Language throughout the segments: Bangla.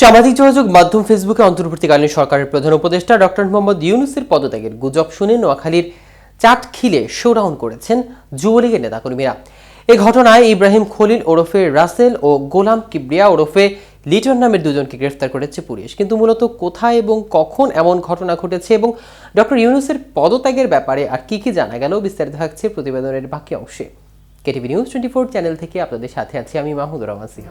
সামাজিক যোগাযোগ মাধ্যম ফেসবুকে অন্তর্বর্তীকালীন সরকারের প্রধান উপদেষ্টা ডক্টর মোহাম্মদ ইউনুসের পদত্যাগের গুজব শুনে নোয়াখালীর চাটখিলে শোডাউন করেছেন যুবলীগের নেতাকর্মীরা। এ ঘটনায় ইব্রাহিম খলিল ওরফে রাসেল ও গোলাম কিবরিয়া ওরফে লিটন নামের দুজনকে গ্রেফতার করেছে পুলিশ। কিন্তু মূলত কোথায় এবং কখন এমন ঘটনা ঘটেছে এবং ডক্টর ইউনুসের পদত্যাগের ব্যাপারে আর কি কি জানা গেল বিস্তারিত থাকছে প্রতিবেদনের বাকি অংশে। KTV news twenty four channel থেকে আপনাদের সাথে আছি আমি মাহমুদুর রহমান সিংহ।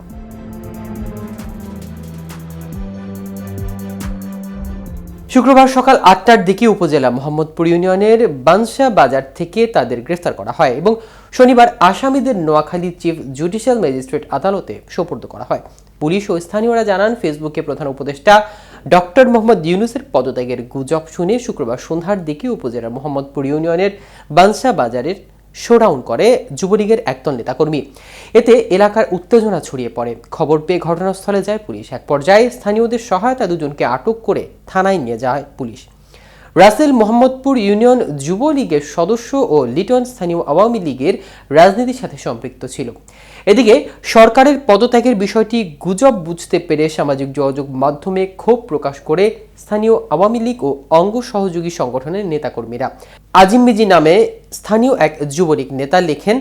শুক্রবার সকাল আটটার দিকে উপজেলা মোহাম্মদপুর ইউনিয়নের বানসা বাজার থেকে তাদের গ্রেফতার করা হয় এবং শনিবার আসামিদের নোয়াখালী চিফ জুডিশিয়াল ম্যাজিস্ট্রেট আদালতে সোপর্দ করা হয়। পুলিশ ও স্থানীয়রা জানান, ফেসবুকে প্রধান উপদেষ্টা ডক্টর মোহাম্মদ ইউনুসের পদত্যাগের গুজব শুনে শুক্রবার সন্ধ্যার দিকে উপজেলা মোহাম্মদপুর ইউনিয়নের বানসা বাজারের শোডাউন করে যুবলীগের একদল নেতাকর্মী। এতে এলাকার উত্তেজনা ছড়িয়ে পড়ে। খবর পেয়ে ঘটনাস্থলে যায় পুলিশ। এক পর্যায়ে স্থানীয়দের সহায়তা দুজনকে আটক করে থানায় নিয়ে যায় পুলিশ। রাসেল মোহাম্মদপুর ইউনিয়ন যুবলীগের সদস্য ও লিটন স্থানীয় আওয়ামী লীগের রাজনীতির সাথে সম্পৃক্ত ছিল। এদিকে সরকারের পদত্যাগের বিষয়টি গুজব বুঝতে পেরে সামাজিক যোগাযোগ মাধ্যমে ক্ষোভ প্রকাশ করে স্থানীয় আওয়ামী লীগ ও অঙ্গ সহযোগী সংগঠনের নেতাকর্মীরা। আজিম মিজি নামে স্থানীয় এক যুবলীগ নেতা লেখেন,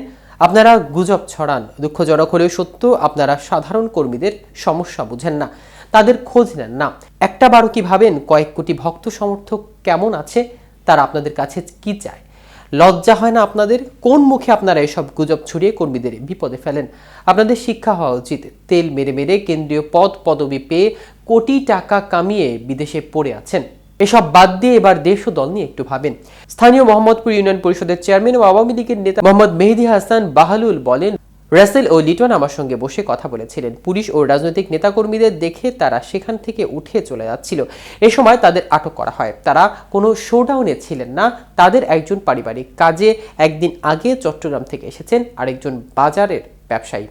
আপনারা গুজব ছড়ান, দুঃখজনক হলেও সত্য, আপনারা সাধারণ কর্মীদের সমস্যা বুঝেন না। তাদের খোঁজ নেন। না, একটা বারো কি ভাবেন, কয়েক কোটি ভক্ত সমর্থক কেমন আছে, তারা আপনাদের কাছে কি চায়? লজ্জা হয় না আপনাদের? কোন মুখে আপনারা এসব গুজব ছড়িয়ে কর্মীদের বিপদে ফেলেন? আপনাদের শিক্ষা হওয়া উচিত। তেল মেরে মেরে কেন্দ্রীয় পদ পদবি পেয়ে কোটি টাকা কামিয়ে বিদেশে পড়ে আছেন। এসব বাদ দিয়ে এবার দেশ ও দল নিয়ে একটু ভাবেন। স্থানীয় মোহাম্মদপুর ইউনিয়ন পরিষদের চেয়ারম্যান ও আওয়ামী লীগের নেতা মোহাম্মদ মেহেদি হাসান বাহালুল বলেন রাসেল ও লিটন আমার সঙ্গে বসে কথা বলেছিলেন। পুলিশ ও রাজনৈতিক নেতাকর্মীদের দেখে তারা সেখান থেকে উঠে চলে যাচ্ছিল। এ সময় তাদের আটক করা হয়। তারা কোনো শোডাউনে ছিলেন না। তাদের একজন পারিবারিক কাজে একদিন আগে চট্টগ্রাম থেকে এসেছেন আরেকজন বাজারের ব্যবসায়ী।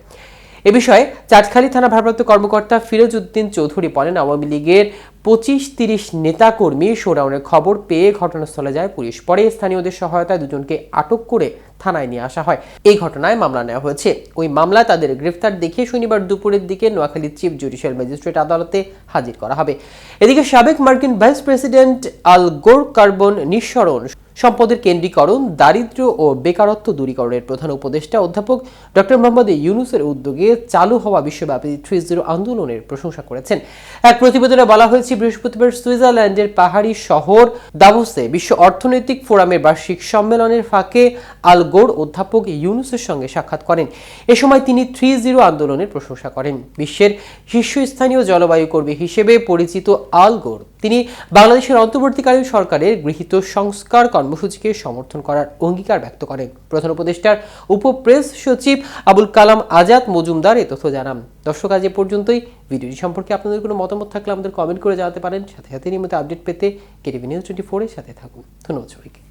এ বিষয়ে চাটখালী থানা ভারপ্রাপ্ত কর্মকর্তা ফিরোজ উদ্দিন চৌধুরী বলেন, আওয়ামী লীগের পঁচিশ তিরিশ নেতাকর্মী শোডাউনের খবর পেয়ে ঘটনাস্থলে যায় পুলিশ। পরে স্থানীয়দের সহায়তায় দুজনকে আটক করে থানায় নিয়ে আসা হয়। এই ঘটনায় মামলা নেওয়া হয়েছে। ওই মামলায় তাদের গ্রেফতার দেখিয়ে শনিবার দুপুরের দিকে নোয়াখালীর চিফ জুডিশিয়াল ম্যাজিস্ট্রেট আদালতে হাজির করা হবে। এদিকে সাবেক মার্কিন ভাইস প্রেসিডেন্ট আল গোর কার্বন নিঃসরণ সম্পদের কেন্দ্রীকরণ, দারিদ্র্য ও বেকারত্ব দূরীকরণের প্রধান উপদেষ্টা অধ্যাপক ডক্টর মোহাম্মদ ইউনুসের উদ্যোগে চালু হওয়া বিশ্বব্যাপী থ্রি জিরো আন্দোলনের প্রশংসা করেছেন। এক প্রতিবেদনে বলা হয়েছে, বৃহস্পতিবার সুইজারল্যান্ডের পাহাড়ি শহর দাভোসে বিশ্ব অর্থনৈতিক ফোরামের বার্ষিক সম্মেলনের ফাঁকে আল গোর অধ্যাপক ইউনুসের সঙ্গে সাক্ষাৎ করেন। এ সময় তিনি থ্রি জিরো আন্দোলনের প্রশংসা করেন। বিশ্বের শীর্ষস্থানীয় জলবায়ু কর্মী হিসেবে পরিচিত আল গোর, তিনি বাংলাদেশের অন্তর্বর্তীকালীন সরকারের গৃহীত সংস্কার কর্মসূচিকে সমর্থন করার অঙ্গীকার ব্যক্ত করেন। প্রধান উপদেষ্টার উপপ্রেস সচিব আবুল কালাম আজাদ মজুমদার এ তথ্য জানান। দর্শক, আজ এ পর্যন্তই। ভিডিওটি সম্পর্কে আপনাদের কোনো মতামত থাকলে আমাদের কমেন্ট করে জানাতে পারেন। সাথে সাথে নিয়মিত আপডেট পেতে কেটিভি নিউজ টোয়েন্টি ফোরের সাথে থাকুন। ধন্যবাদ সবাইকে।